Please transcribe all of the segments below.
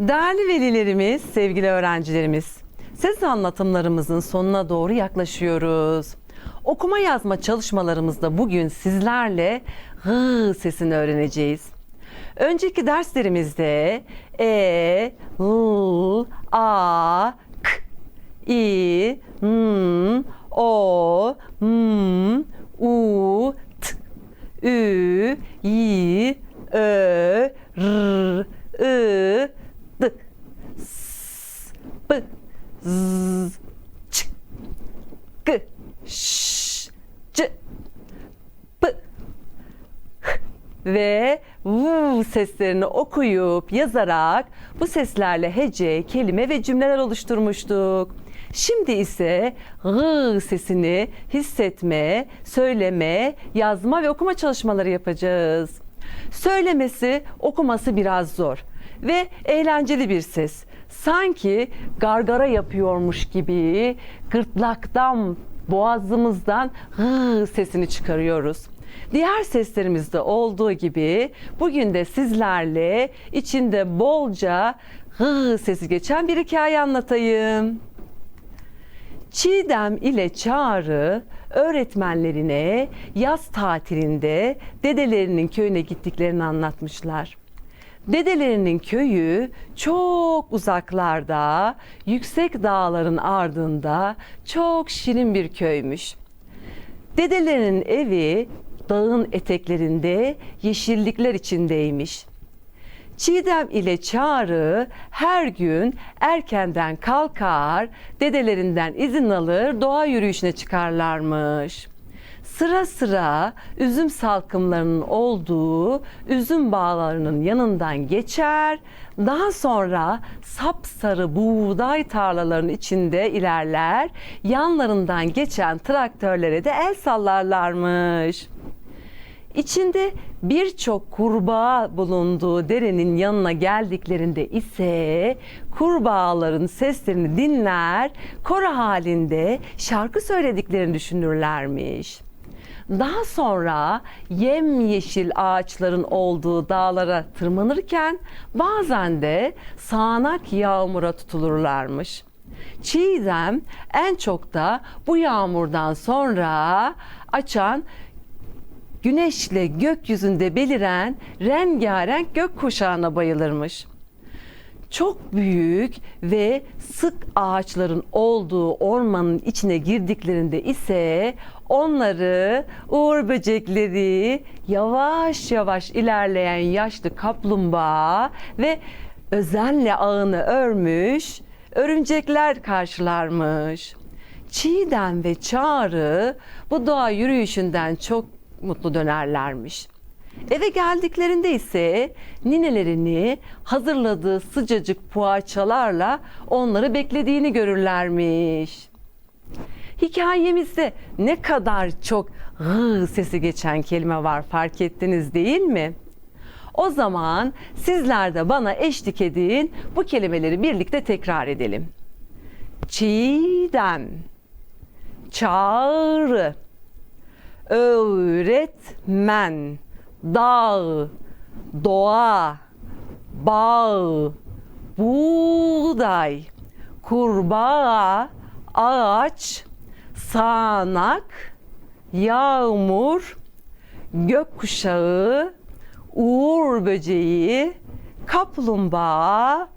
Değerli velilerimiz, sevgili öğrencilerimiz, ses anlatımlarımızın sonuna doğru yaklaşıyoruz. Okuma yazma çalışmalarımızda bugün sizlerle hı sesini öğreneceğiz. Önceki derslerimizde e, l, a, k, i, n, o, m, u, t, ü, y, ö, r, seslerini okuyup yazarak bu seslerle hece, kelime ve cümleler oluşturmuştuk. Şimdi ise g sesini hissetme, söyleme, yazma ve okuma çalışmaları yapacağız. Söylemesi, okuması biraz zor ve eğlenceli bir ses. Sanki gargara yapıyormuş gibi gırtlaktan, boğazımızdan hı sesini çıkarıyoruz. Diğer seslerimizde olduğu gibi bugün de sizlerle içinde bolca hı sesi geçen bir hikaye anlatayım. Çiğdem ile Çağrı öğretmenlerine yaz tatilinde dedelerinin köyüne gittiklerini anlatmışlar. Dedelerinin köyü çok uzaklarda, yüksek dağların ardında çok şirin bir köymüş. Dedelerinin evi dağın eteklerinde yeşillikler içindeymiş. Çiğdem ile Çağrı her gün erkenden kalkar, dedelerinden izin alır, doğa yürüyüşüne çıkarlarmış. Sıra sıra üzüm salkımlarının olduğu üzüm bağlarının yanından geçer, daha sonra sapsarı buğday tarlalarının içinde ilerler, yanlarından geçen traktörlere de el sallarlarmış. İçinde birçok kurbağa bulunduğu derenin yanına geldiklerinde ise kurbağaların seslerini dinler, koro halinde şarkı söylediklerini düşünürlermiş. Daha sonra yemyeşil ağaçların olduğu dağlara tırmanırken bazen de sağanak yağmura tutulurlarmış. Çiğdem en çok da bu yağmurdan sonra açan güneşle gökyüzünde beliren rengarenk gök kuşağına bayılırmış. Çok büyük ve sık ağaçların olduğu ormanın içine girdiklerinde ise onları uğur böcekleri, yavaş yavaş ilerleyen yaşlı kaplumbağa ve özenle ağını örmüş örümcekler karşılarmış. Çiğdem ve Çağrı bu doğa yürüyüşünden çok mutlu dönerlermiş. Eve geldiklerinde ise ninelerini hazırladığı sıcacık poğaçalarla onları beklediğini görürlermiş. Hikayemizde ne kadar çok hı sesi geçen kelime var fark ettiniz değil mi? O zaman sizler de bana eşlik edin. Bu kelimeleri birlikte tekrar edelim. Çiğdem, çağrı, öğretmen, dağ, doğa, bağ, buğday, kurbağa, ağaç, sağanak, yağmur, gökkuşağı, uğur böceği, kaplumbağa,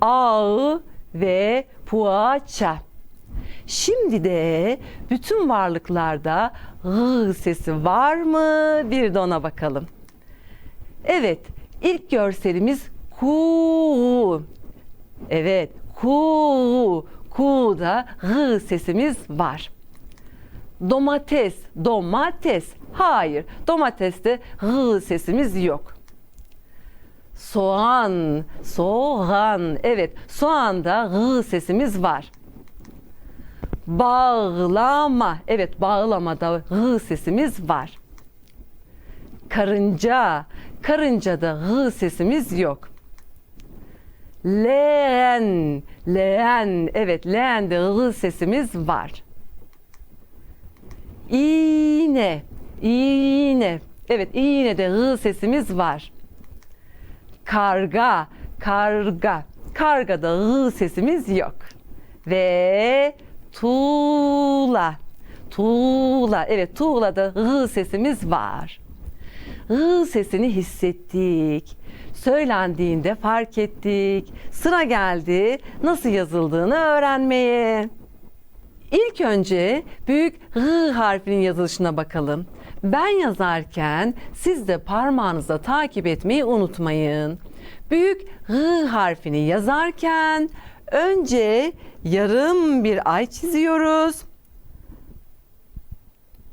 ağ ve poğaça. Şimdi de bütün varlıklarda ı sesi var mı? Bir de ona bakalım. Evet, ilk görselimiz ku. Evet, ku. Ku'da hı sesimiz var. Domates, domates. Hayır, domateste hı sesimiz yok. Soğan, soğan. Evet, soğanda hı sesimiz var. Bağlama. Evet bağlamada hı sesimiz var. Karınca. Karıncada hı sesimiz yok. Leğen. Leğen. Evet leğende hı sesimiz var. İğne. İğne. Evet iğnede hı sesimiz var. Karga. Karga. Kargada hı sesimiz yok. Ve tuğla. Tuğla. Evet tuğlada hı sesimiz var. Hı sesini hissettik. Söylendiğinde fark ettik. Sıra geldi nasıl yazıldığını öğrenmeye. İlk önce büyük H harfinin yazılışına bakalım. Ben yazarken siz de parmağınızla takip etmeyi unutmayın. Büyük H harfini yazarken önce yarım bir ay çiziyoruz.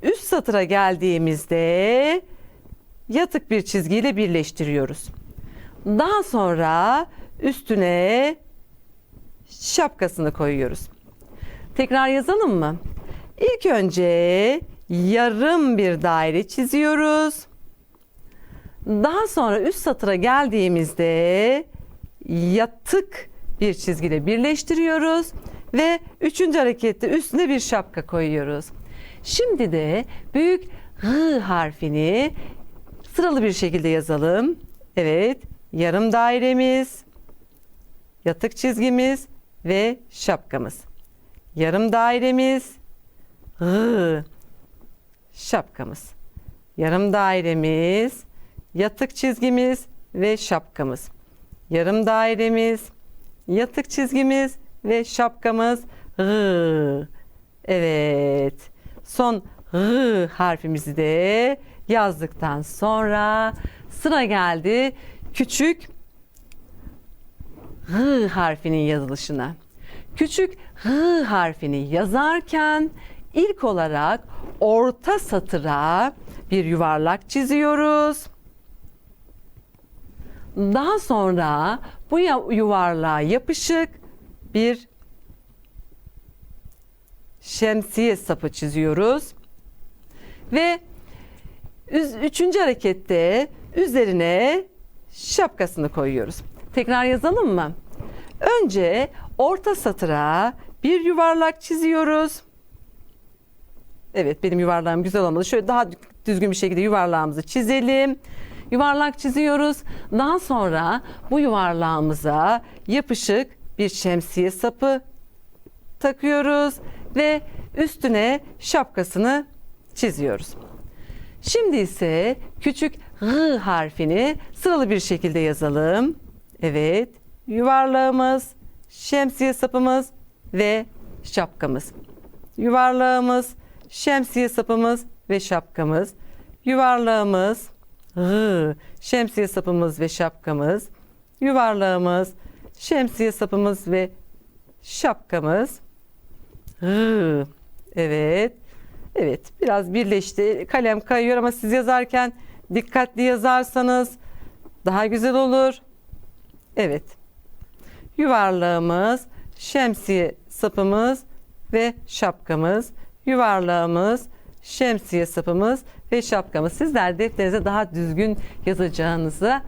Üst satıra geldiğimizde yatık bir çizgiyle birleştiriyoruz. Daha sonra üstüne şapkasını koyuyoruz. Tekrar yazalım mı? İlk önce yarım bir daire çiziyoruz. Daha sonra üst satıra geldiğimizde yatık bir çizgiyle birleştiriyoruz ve üçüncü harekette üstüne bir şapka koyuyoruz. Şimdi de büyük H harfini sıralı bir şekilde yazalım. Evet, yarım dairemiz, yatık çizgimiz ve şapkamız. Yarım dairemiz, H, şapkamız. Yarım dairemiz, yatık çizgimiz ve şapkamız. Yarım dairemiz, yatık çizgimiz ve şapkamız. H. Evet. Son H harfimizi de yazdıktan sonra sıra geldi küçük H harfinin yazılışına. Küçük H harfini yazarken ilk olarak orta satıra bir yuvarlak çiziyoruz. Daha sonra bu yuvarlığa yapışık bir şemsiye sapı çiziyoruz. Ve üçüncü harekette üzerine şapkasını koyuyoruz. Tekrar yazalım mı? Önce orta satıra bir yuvarlak çiziyoruz. Evet benim yuvarlağım güzel olmadı. Şöyle daha düzgün bir şekilde yuvarlağımızı çizelim. Yuvarlak çiziyoruz. Daha sonra bu yuvarlağımıza yapışık bir şemsiye sapı takıyoruz ve üstüne şapkasını çiziyoruz. Şimdi ise küçük H harfini sıralı bir şekilde yazalım. Evet, yuvarlağımız, şemsiye sapımız ve şapkamız. Yuvarlağımız, şemsiye sapımız ve şapkamız. Yuvarlağımız, H, şemsiye sapımız ve şapkamız. Yuvarlağımız, şemsiye sapımız ve şapkamız. Hı, evet. Evet, biraz birleşti. Kalem kayıyor ama siz yazarken dikkatli yazarsanız daha güzel olur. Evet. Yuvarlağımız, şemsiye sapımız ve şapkamız. Yuvarlağımız, şemsiye sapımız ve şapkamız. Sizler defterinize daha düzgün yazacağınıza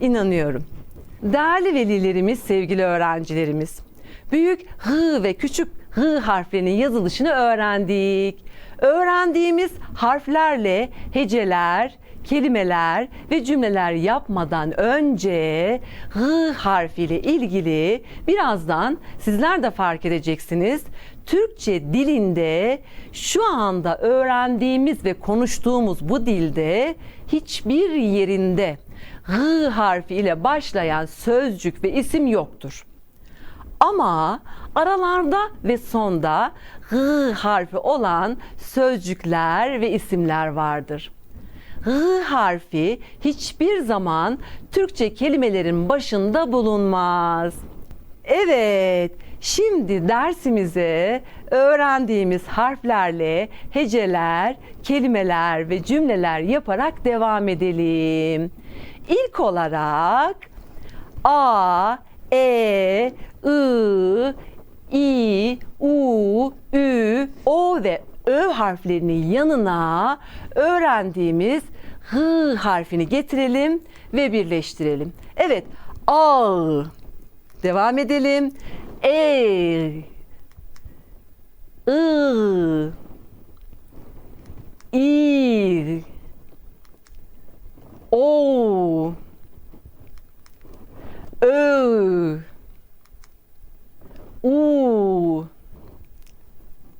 inanıyorum. Değerli velilerimiz, sevgili öğrencilerimiz. Büyük H ve küçük H harflerinin yazılışını öğrendik. Öğrendiğimiz harflerle heceler, kelimeler ve cümleler yapmadan önce H harfiyle ilgili birazdan sizler de fark edeceksiniz. Türkçe dilinde şu anda öğrendiğimiz ve konuştuğumuz bu dilde hiçbir yerinde H harfi ile başlayan sözcük ve isim yoktur. Ama aralarda ve sonda H harfi olan sözcükler ve isimler vardır. H harfi hiçbir zaman Türkçe kelimelerin başında bulunmaz. Evet, şimdi dersimize öğrendiğimiz harflerle heceler, kelimeler ve cümleler yaparak devam edelim. İlk olarak A, E, I, İ, U, Ü, O ve Ö harflerinin yanına öğrendiğimiz H harfini getirelim ve birleştirelim. Evet, A. Devam edelim. E. I. İ. O. Ö. U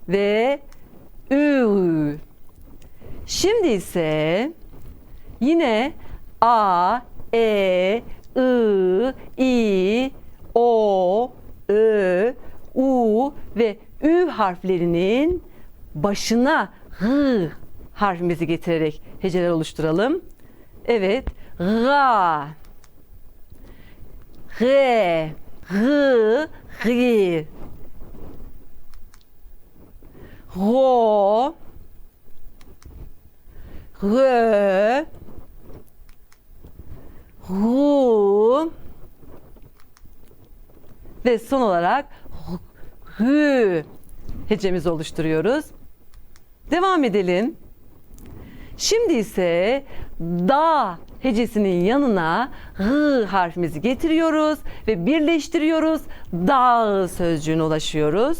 ve Ü. Şimdi ise yine A, E, I, I, O, Ö, U ve Ü harflerinin başına H harfimizi getirerek heceler oluşturalım. Evet. Ra. G. G. G. Ro. Rö. Ru. Ve son olarak hü hecemizi oluşturuyoruz. Devam edelim. Şimdi ise da hecesinin yanına hı harfimizi getiriyoruz ve birleştiriyoruz. Dağ sözcüğüne ulaşıyoruz.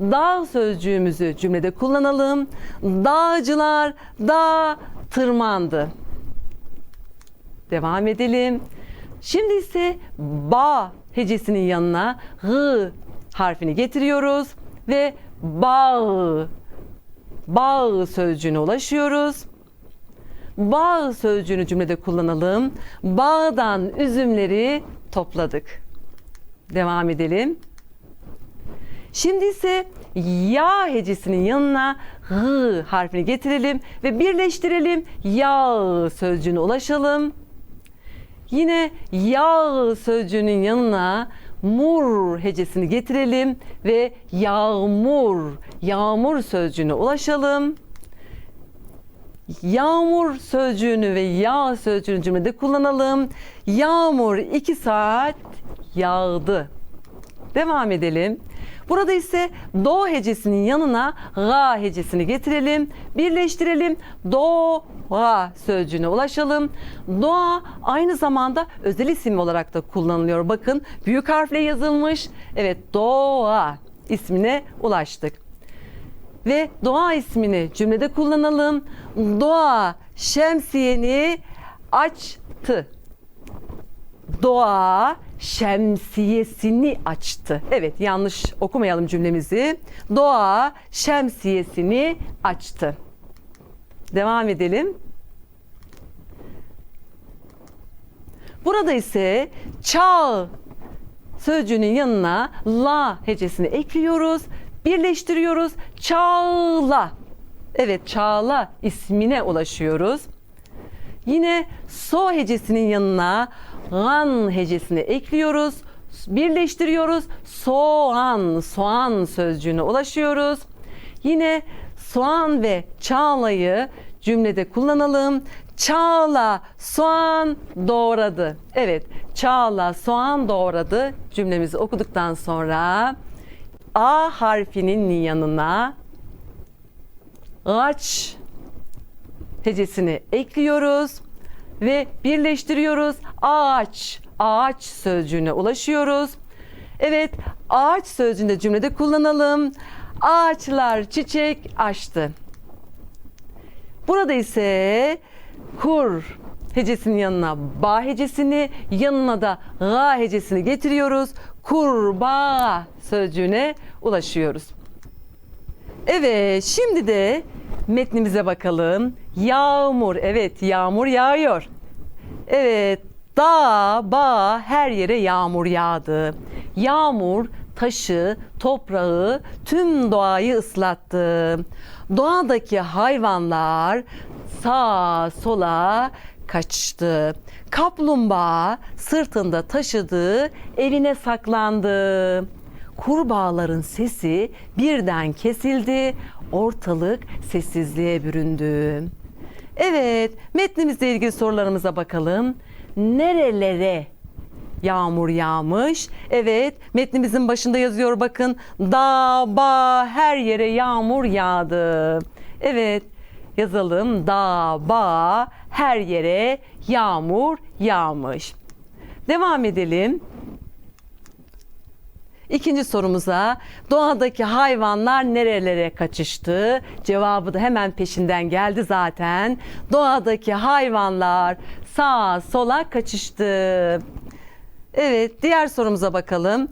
Dağ sözcüğümüzü cümlede kullanalım. Dağcılar dağ tırmandı. Devam edelim. Şimdi ise ba hecesinin yanına hı harfini getiriyoruz ve bağ bağ sözcüğüne ulaşıyoruz. Bağ sözcüğünü cümlede kullanalım. Bağdan üzümleri topladık. Devam edelim. Şimdi ise ya hecesinin yanına hı harfini getirelim ve birleştirelim. Yağ sözcüğüne ulaşalım. Yine yağ sözcüğünün yanına mur hecesini getirelim ve yağmur, yağmur sözcüğüne ulaşalım. Yağmur sözcüğünü ve yağ sözcüğünü cümlede kullanalım. Yağmur iki saat yağdı. Devam edelim. Burada ise do hecesinin yanına ga hecesini getirelim, birleştirelim. Doğa sözcüğüne ulaşalım. Doğa aynı zamanda özel isim olarak da kullanılıyor. Bakın büyük harfle yazılmış. Evet doğa ismine ulaştık. Ve doğa ismini cümlede kullanalım. Doğa şemsiyeni açtı. Doğa şemsiyesini açtı. Evet yanlış okumayalım cümlemizi. Doğa şemsiyesini açtı. Devam edelim. Burada ise çağ sözcüğünün yanına la hecesini ekliyoruz. Birleştiriyoruz. Çağla. Evet çağla ismine ulaşıyoruz. Yine so hecesinin yanına gan hecesini ekliyoruz. Birleştiriyoruz. Soğan, soğan sözcüğüne ulaşıyoruz. Yine soğan ve çağlayı cümlede kullanalım. Çağla soğan doğradı. Evet, Çağla soğan doğradı cümlemizi okuduktan sonra A harfinin yanına ağaç hecesini ekliyoruz ve birleştiriyoruz. Ağaç, ağaç sözcüğüne ulaşıyoruz. Evet, ağaç sözcüğünde cümlede kullanalım. Ağaçlar çiçek açtı. Burada ise kur hecesinin yanına ba hecesini, yanına da ga hecesini getiriyoruz. Kurbağa sözcüğüne ulaşıyoruz. Evet, şimdi de metnimize bakalım. Yağmur, evet yağmur yağıyor. Evet, dağ, bağ her yere yağmur yağdı. Yağmur taşı, toprağı, tüm doğayı ıslattı. Doğadaki hayvanlar sağa sola kaçtı. Kaplumbağa sırtında taşıdığı evine saklandı. Kurbağaların sesi birden kesildi. Ortalık sessizliğe büründü. Evet, metnimizle ilgili sorularımıza bakalım. Nerelere yağmur yağmış? Evet, metnimizin başında yazıyor bakın. Dağ, bağ, her yere yağmur yağdı. Evet, yazalım. Dağ, bağ, her yere yağmur yağmış. Devam edelim. İkinci sorumuza doğadaki hayvanlar nerelere kaçıştı? Cevabı da hemen peşinden geldi zaten. Doğadaki hayvanlar sağa sola kaçıştı. Evet, diğer sorumuza bakalım.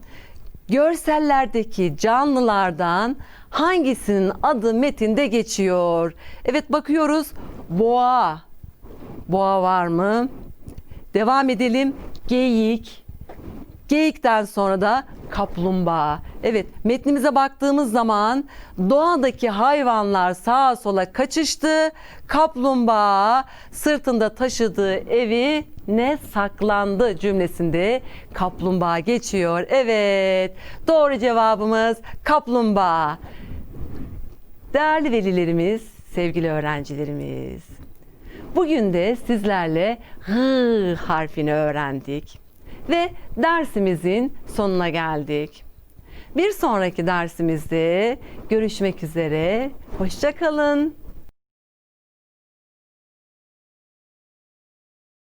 görsellerdeki canlılardan hangisinin adı metinde geçiyor? Evet bakıyoruz. Boğa. Boğa var mı? Devam edelim. Geyik. Geyikten sonra da kaplumbağa. Evet metnimize baktığımız zaman doğadaki hayvanlar sağa sola kaçıştı. Kaplumbağa sırtında taşıdığı evi ne saklandı cümlesinde kaplumbağa geçiyor. Evet doğru cevabımız kaplumbağa. Değerli velilerimiz, sevgili öğrencilerimiz. Bugün de sizlerle H harfini öğrendik ve dersimizin sonuna geldik. Bir sonraki dersimizde görüşmek üzere. Hoşça kalın.